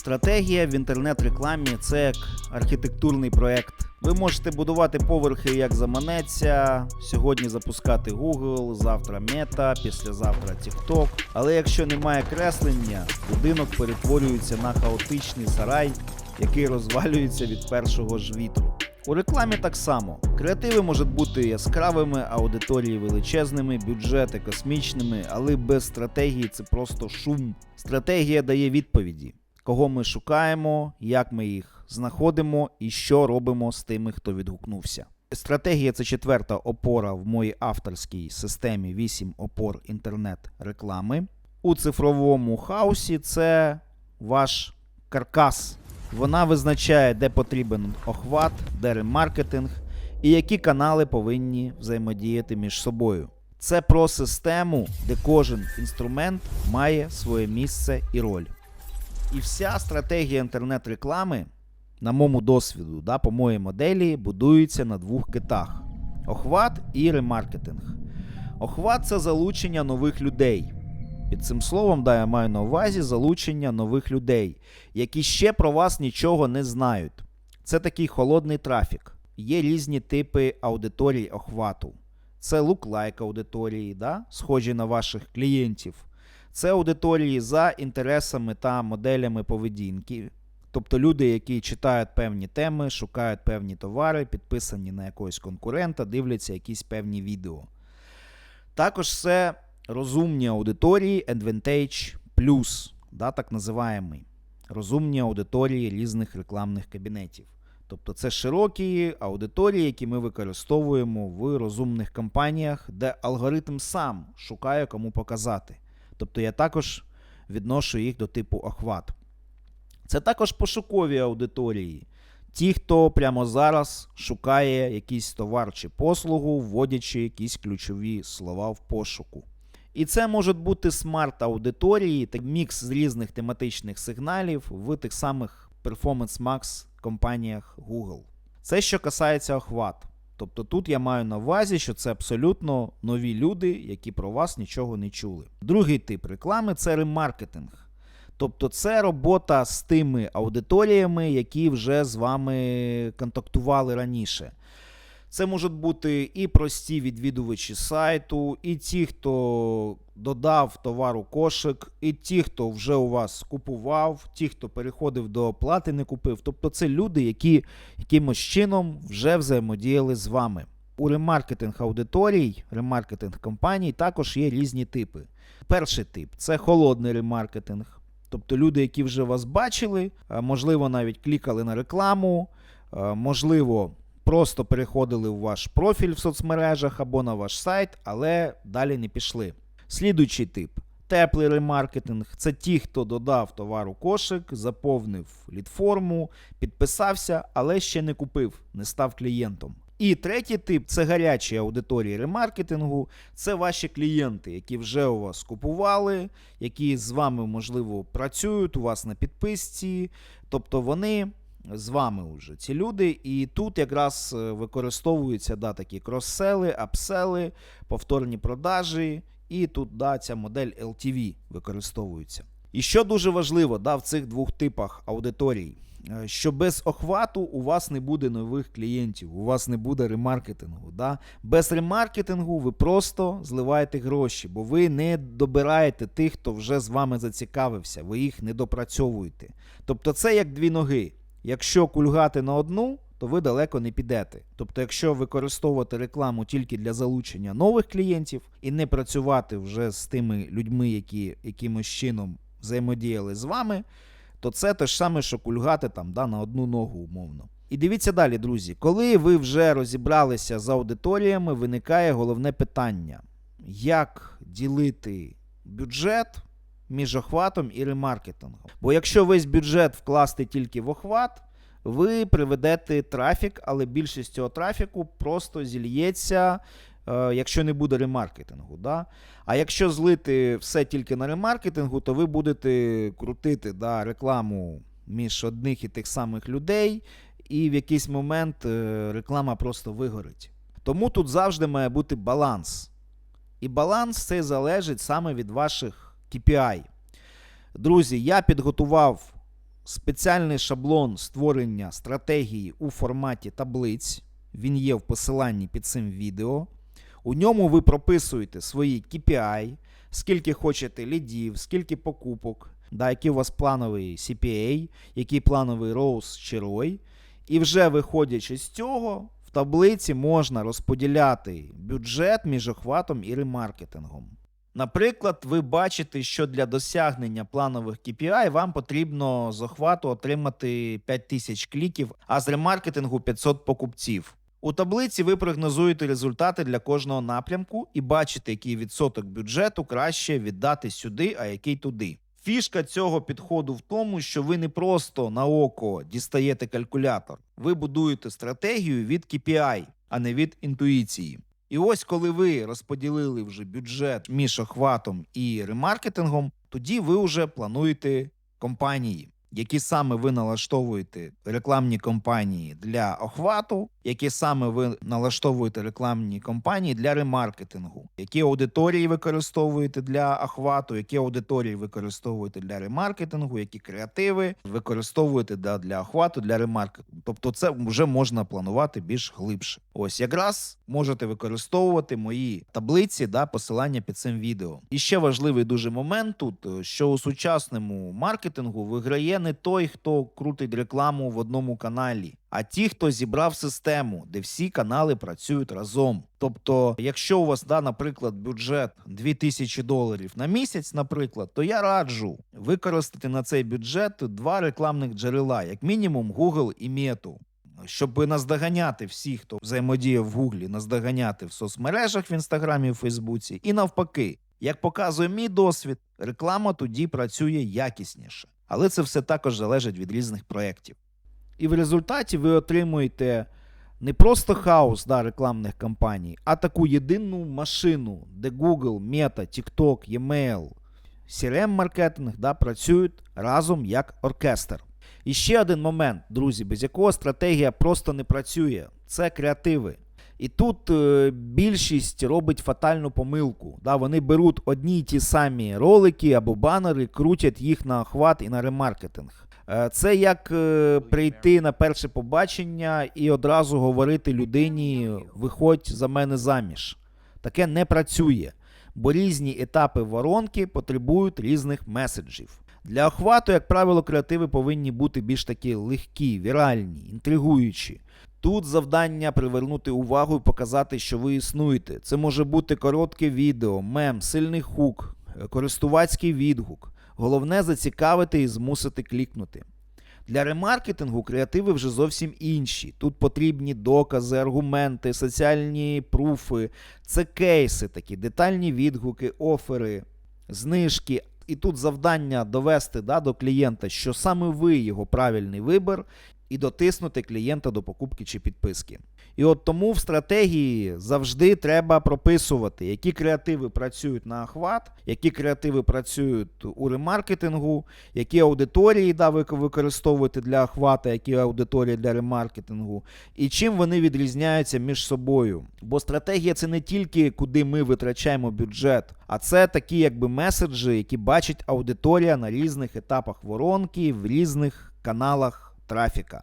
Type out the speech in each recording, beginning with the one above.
Стратегія в інтернет-рекламі це як архітектурний проект. Ви можете будувати поверхи як заманеться, сьогодні запускати Google, завтра Meta, післязавтра TikTok. Але якщо немає креслення, будинок перетворюється на хаотичний сарай, який розвалюється від першого ж вітру. У рекламі так само. Креативи можуть бути яскравими, аудиторії величезними, бюджети космічними, але без стратегії це просто шум. Стратегія дає відповіді, кого ми шукаємо, як ми їх знаходимо і що робимо з тими, хто відгукнувся. Стратегія це четверта опора в моїй авторській системі 8 опор інтернет-реклами. У цифровому хаосі це ваш каркас. Вона визначає, де потрібен охват, де ремаркетинг і які канали повинні взаємодіяти між собою. Це про систему, де кожен інструмент має своє місце і роль. І вся стратегія інтернет-реклами, на моєму досвіду, да, по моїй моделі, будується на двох китах: охват і ремаркетинг. Охват це залучення нових людей. Під цим словом, да, я маю на увазі залучення нових людей, які ще про вас нічого не знають. Це такий холодний трафік. Є різні типи аудиторій охвату. Це луклайк аудиторії, да? схожі на ваших клієнтів. Це аудиторії за інтересами та моделями поведінки. Тобто люди, які читають певні теми, шукають певні товари, підписані на якогось конкурента, дивляться якісь певні відео. Також це розумні аудиторії Advantage Plus, да, так називаємий. Розумні аудиторії різних рекламних кабінетів. Тобто це широкі аудиторії, які ми використовуємо в розумних кампаніях, де алгоритм сам шукає кому показати. Тобто я також відношу їх до типу охват. Це також пошукові аудиторії. Ті, хто прямо зараз шукає якийсь товар чи послугу, вводячи якісь ключові слова в пошуку. І це можуть бути смарт-аудиторії, так мікс з різних тематичних сигналів в тих самих Performance Max компаніях Google. Це що касається охват. Тобто тут я маю на увазі, що це абсолютно нові люди, які про вас нічого не чули. Другий тип реклами це ремаркетинг. Тобто це робота з тими аудиторіями, які вже з вами контактували раніше. Це можуть бути і прості відвідувачі сайту, і ті, хто додав товар у кошик, і ті, хто вже у вас купував, ті, хто переходив до оплати, не купив. Тобто це люди, які якимось чином вже взаємодіяли з вами. У ремаркетинг аудиторій, ремаркетинг компаній також є різні типи. Перший тип це холодний ремаркетинг. Тобто люди, які вже вас бачили, можливо, навіть клікали на рекламу, можливо, просто переходили в ваш профіль в соцмережах або на ваш сайт, але далі не пішли. Слідуючий тип. Теплий ремаркетинг це ті, хто додав товар у кошик, заповнив лідформу, підписався, але ще не купив, не став клієнтом. І третій тип це гарячі аудиторії ремаркетингу. Це ваші клієнти, які вже у вас купували, які з вами, можливо, працюють у вас на підписці. Тобто вони з вами вже ці люди. І тут якраз е, використовуються да, такі кроссели, апсели, повторні продажі. І тут да, ця модель LTV використовується. І що дуже важливо да, в цих двох типах аудиторій, е, що без охвату у вас не буде нових клієнтів, у вас не буде ремаркетингу. Да? Без ремаркетингу ви просто зливаєте гроші, бо ви не добираєте тих, хто вже з вами зацікавився, ви їх не допрацьовуєте. Тобто це як дві ноги. Якщо кульгати на одну, то ви далеко не підете. Тобто, якщо використовувати рекламу тільки для залучення нових клієнтів і не працювати вже з тими людьми, які якимось чином взаємодіяли з вами, то це те ж саме, що кульгати там да, на одну ногу умовно. І дивіться далі, друзі, коли ви вже розібралися з аудиторіями, виникає головне питання: як ділити бюджет між охватом і ремаркетингом? Бо якщо весь бюджет вкласти тільки в охват, ви приведете трафік, але більшість цього трафіку просто зільється, е, якщо не буде ремаркетингу. Да? А якщо злити все тільки на ремаркетингу, то ви будете крутити да, рекламу між одних і тих самих людей, і в якийсь момент е, реклама просто вигорить. Тому тут завжди має бути баланс. І баланс цей залежить саме від ваших KPI. Друзі, я підготував спеціальний шаблон створення стратегії у форматі таблиць. Він є в посиланні під цим відео. У ньому ви прописуєте свої KPI, скільки хочете лідів, скільки покупок, да, який у вас плановий CPA, який плановий ROAS чи ROI. І вже виходячи з цього, в таблиці можна розподіляти бюджет між охватом і ремаркетингом. Наприклад, ви бачите, що для досягнення планових KPI вам потрібно з охвату отримати 5000 кліків, а з ремаркетингу 500 покупців. У таблиці ви прогнозуєте результати для кожного напрямку і бачите, який відсоток бюджету краще віддати сюди, а який туди. Фішка цього підходу в тому, що ви не просто на око дістаєте калькулятор, ви будуєте стратегію від KPI, а не від інтуїції. І ось коли ви розподілили вже бюджет між охватом і ремаркетингом, тоді ви вже плануєте компанії, які саме ви налаштовуєте рекламні компанії для охвату, які саме ви налаштовуєте рекламні кампанії для ремаркетингу, які аудиторії використовуєте для охвату, які аудиторії використовуєте для ремаркетингу, які креативи використовуєте для, для охвату, для ремаркетингу. Тобто, це вже можна планувати більш глибше. Ось якраз можете використовувати мої таблиці да, посилання під цим відео. І ще важливий дуже момент тут, е, що у сучасному маркетингу виграє не той, хто крутить рекламу в одному каналі. А ті, хто зібрав систему, де всі канали працюють разом. Тобто, якщо у вас, да, наприклад, бюджет 2000 доларів на місяць, наприклад, то я раджу використати на цей бюджет два рекламних джерела, як мінімум Google і Meta. Щоб наздоганяти всіх, хто взаємодіє в Гуглі, наздоганяти в соцмережах в інстаграмі в Фейсбуці, і навпаки, як показує мій досвід, реклама тоді працює якісніше. Але це все також залежить від різних проєктів. І в результаті ви отримуєте не просто хаос да, рекламних кампаній, а таку єдину машину, де Google, Meta, TikTok, e-mail, CRM-маркетинг да, працюють разом як оркестр. І ще один момент, друзі, без якого стратегія просто не працює це креативи. І тут е, більшість робить фатальну помилку. Да, Вони беруть одні й ті самі ролики або банери, крутять їх на охват і на ремаркетинг. Е, Це як е, прийти на перше побачення і одразу говорити людині: виходь за мене заміж. Таке не працює, бо різні етапи воронки потребують різних меседжів. Для охвату, як правило, креативи повинні бути більш такі легкі, віральні, інтригуючі. Тут завдання привернути увагу і показати, що ви існуєте. Це може бути коротке відео, мем, сильний хук, е, користувацький відгук. Головне зацікавити і змусити клікнути. Для ремаркетингу креативи вже зовсім інші. Тут потрібні докази, аргументи, соціальні пруфи, це кейси такі, детальні відгуки, офери, знижки. І тут завдання довести да, до клієнта, що саме ви його правильний вибір, і дотиснути клієнта до покупки чи підписки. І от тому в стратегії завжди треба прописувати, які креативи працюють на охват, які креативи працюють у ремаркетингу, які аудиторії да, ви використовуєте для охвата, які аудиторії для ремаркетингу, і чим вони відрізняються між собою. Бо стратегія це не тільки куди ми витрачаємо бюджет, а це такі якби меседжі, які бачить аудиторія на різних етапах воронки, в різних каналах трафіка.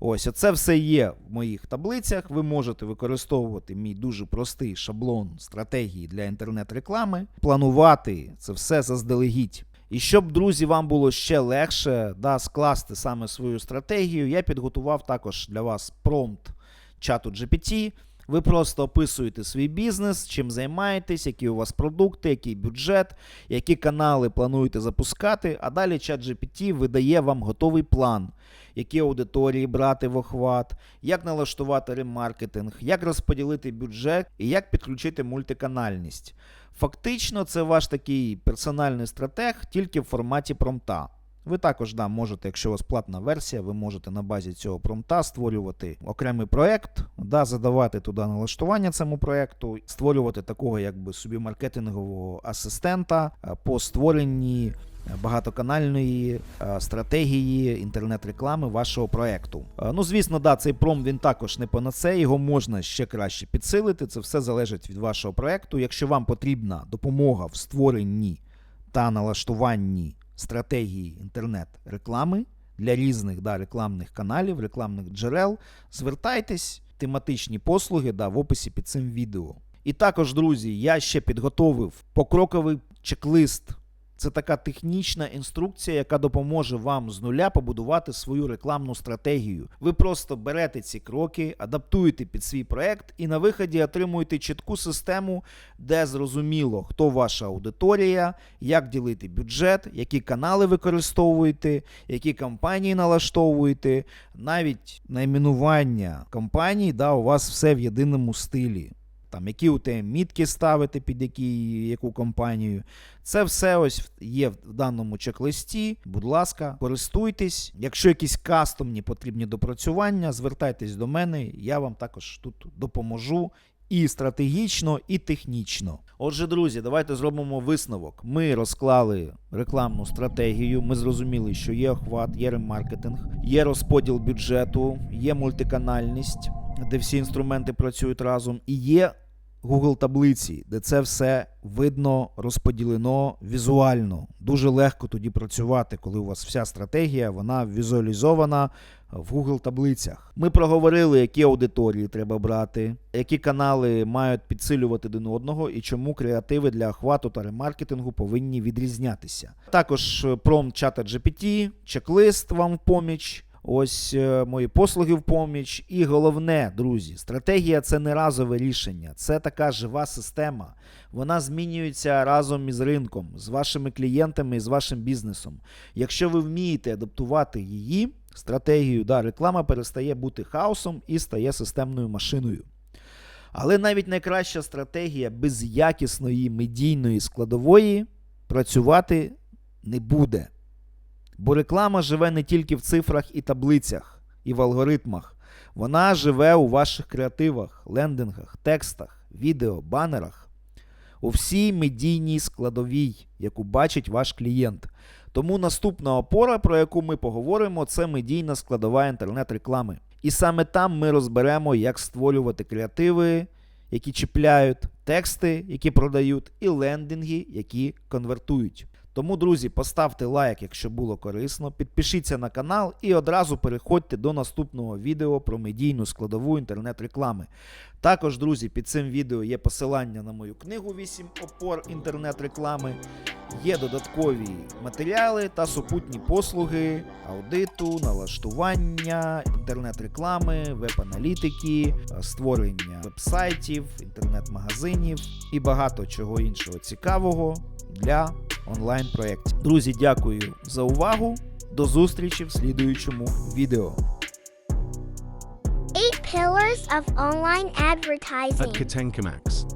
Ось, це все є в моїх таблицях. Ви можете використовувати мій дуже простий шаблон стратегії для інтернет-реклами, планувати це все заздалегідь. І щоб, друзі, вам було ще легше да, скласти саме свою стратегію, я підготував також для вас промпт чату GPT. Ви просто описуєте свій бізнес, чим займаєтесь, які у вас продукти, який бюджет, які канали плануєте запускати. А далі чат GPT видає вам готовий план, які аудиторії брати в охват, як налаштувати ремаркетинг, як розподілити бюджет і як підключити мультиканальність. Фактично, це ваш такий персональний стратег тільки в форматі промта. Ви також да, можете, якщо у вас платна версія, ви можете на базі цього промта створювати окремий проект, да, задавати туди налаштування цьому проекту, створювати такого якби собі маркетингового асистента е, по створенні багатоканальної е, стратегії інтернет-реклами вашого проекту. Е, Ну, звісно, да, цей пром він також не панацея, його можна ще краще підсилити. Це все залежить від вашого проекту. Якщо вам потрібна допомога в створенні та налаштуванні стратегії інтернет-реклами, для різних да, рекламних каналів, рекламних джерел. Звертайтесь, тематичні послуги да, в описі під цим відео. І також, друзі, я ще підготовив покроковий чек-лист. Це така технічна інструкція, яка допоможе вам з нуля побудувати свою рекламну стратегію. Ви просто берете ці кроки, адаптуєте під свій проект і на виході отримуєте чітку систему, де зрозуміло, хто ваша аудиторія, як ділити бюджет, які канали використовуєте, які кампанії налаштовуєте, навіть найменування компаній, да, у вас все в єдиному стилі. Там, які у тебе мітки ставити під які, яку компанію. Це все ось є в даному чек-листі. Будь ласка, користуйтесь. Якщо якісь кастомні потрібні допрацювання, звертайтесь до мене, я вам також тут допоможу. І стратегічно, і технічно. Отже, друзі, давайте зробимо висновок. Ми розклали рекламну стратегію. Ми зрозуміли, що є охват, є ремаркетинг, є розподіл бюджету, є мультиканальність, де всі інструменти працюють разом, і є Google таблиці, де це все видно, розподілено візуально. Дуже легко тоді працювати, коли у вас вся стратегія вона візуалізована в Google таблицях. Ми проговорили, які аудиторії треба брати, які канали мають підсилювати один одного і чому креативи для охвату та ремаркетингу повинні відрізнятися. Також е, промпт чата GPT, чек-лист вам в поміч. Ось е, мої послуги в поміч. І головне, друзі, стратегія це не разове рішення, це така жива система. Вона змінюється разом із ринком, з вашими клієнтами і з вашим бізнесом. Якщо ви вмієте адаптувати її, стратегію, да, реклама перестає бути хаосом і стає системною машиною. Але навіть найкраща стратегія без якісної медійної складової працювати не буде. Бо реклама живе не тільки в цифрах і таблицях, і в алгоритмах. Вона живе у ваших креативах, лендингах, текстах, відео, банерах, у всій медійній складовій, яку бачить ваш клієнт. Тому наступна опора, про яку ми поговоримо, це медійна складова інтернет-реклами. І саме там ми розберемо, як створювати креативи, які чіпляють, тексти, які продають, і лендинги, які конвертують. Тому, друзі, поставте лайк, якщо було корисно, підпишіться на канал і одразу переходьте до наступного відео про медійну складову інтернет-реклами. Також, друзі, під цим відео є посилання на мою книгу 8 опор інтернет-реклами. Є додаткові матеріали та супутні послуги аудиту, налаштування, інтернет-реклами, веб-аналітики, створення вебсайтів, інтернет-магазинів і багато чого іншого цікавого для онлайн-проєктів. Друзі, дякую за увагу. До зустрічі в слідуючому відео. Eight pillars of online advertising. At.